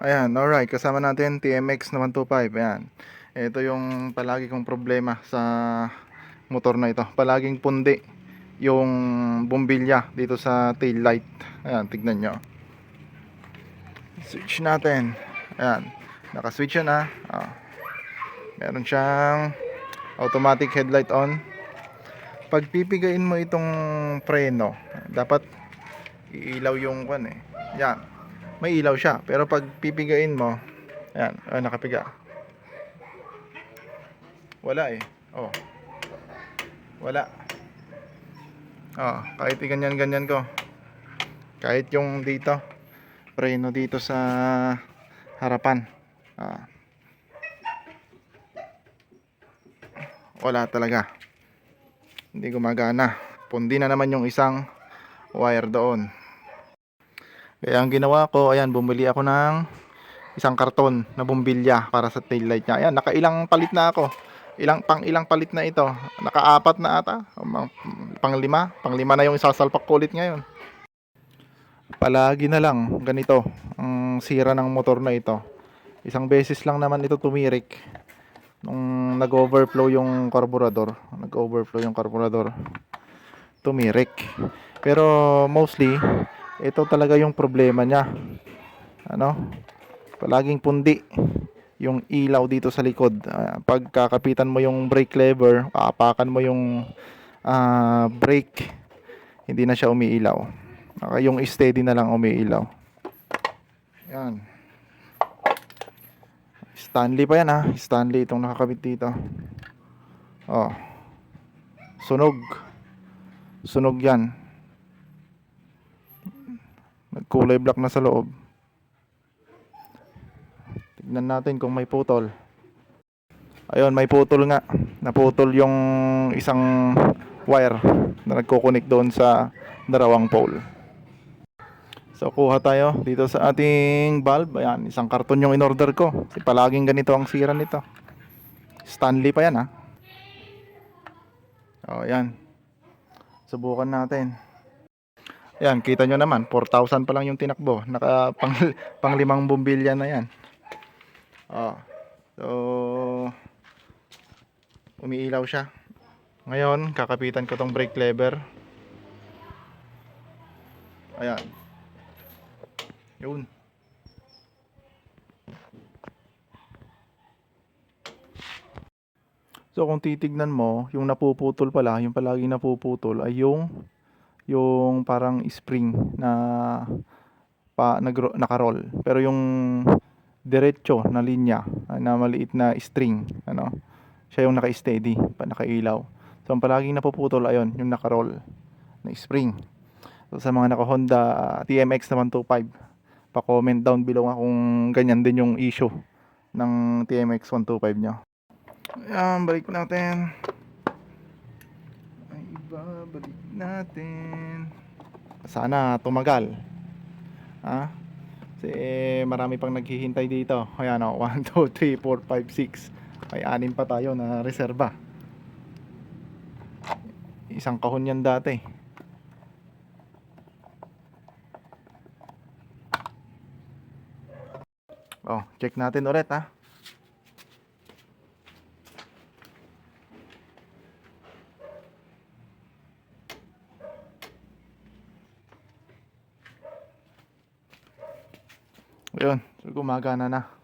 Ayan, alright. Kasama natin TMX na 125. Ayan. Ito yung palagi kong problema sa motor na ito. Palaging pundi yung bumbilya dito sa tail light. Ayan, tignan nyo. Switch natin. Ayan. Naka-switch ha. Ah. Meron siyang automatic headlight on. Pag pipigain mo itong preno, dapat iilaw yung kwan eh. Yan. May ilaw siya. Pero pag pipigain mo, ayan, ah, nakapiga. Wala eh. Oh. Wala. Oh, kahit ganyan-ganyan ko. Kahit yung dito, preno dito sa harapan. Ah. Wala talaga. Hindi gumagana. Pundi na naman yung isang wire doon. Kaya ang ginawa ko, ayan, bumili ako ng isang karton na bumbilya para sa tail light niya. Ayan, nakailang palit na ako. Ilang pang ilang palit na ito. Nakaapat na ata. Pang lima. Pang lima na yung isasalpak ko ulit ngayon. Palagi na lang ganito ang sira ng motor na ito. Isang beses lang naman ito tumirik nung nag-overflow yung carburetor. Nag-overflow yung carburetor. Tumirik. Pero mostly ito talaga yung problema niya. Ano? Palaging pundi yung ilaw dito sa likod. Ah, pag kakapitan mo yung brake lever, kaapakan mo yung ah, brake, hindi na siya umiilaw. Okay, yung steady na lang umiilaw. Yan. Stanley pa yan ha. Stanley itong nakakabit dito. Oh. Sunog. Sunog yan. Nagkulay black na sa loob. Tignan natin kung may putol. Ayun, may putol nga. Naputol yung isang wire na nagkukunik doon sa darawang pole. So, kuha tayo dito sa ating valve. Ayan, isang karton yung in-order ko. Kasi palaging ganito ang sira nito. Stanley pa yan, ha? O, ayan. Subukan natin. Ayan, kita nyo naman. 4,000 pa lang yung tinakbo. Naka pang, pang limang bumbilya na yan. O. So, umiilaw siya. Ngayon, kakapitan ko tong brake lever. Ayan. Yun. So kung titignan mo, yung napuputol pala, yung palagi napuputol ay yung yung parang spring na pa nag nakaroll. Pero yung diretso na linya ah, na maliit na string, ano, siya yung naka-steady, pa nakailaw. So ang palaging napuputol ayon, yung nakaroll na spring. So, sa mga naka Honda ah, TMX na 125, pa-comment down below nga kung ganyan din yung issue ng TMX 125 nyo. Ayan, balik natin. Ay, iba, balik natin. Sana tumagal. Ha? Kasi marami pang naghihintay dito. Ayan o, 1, 2, 3, 4, 5, 6. May anim pa tayo na reserba. Isang kahon yan dati. Oh, check natin ulit ha. Ayun, gumagana na.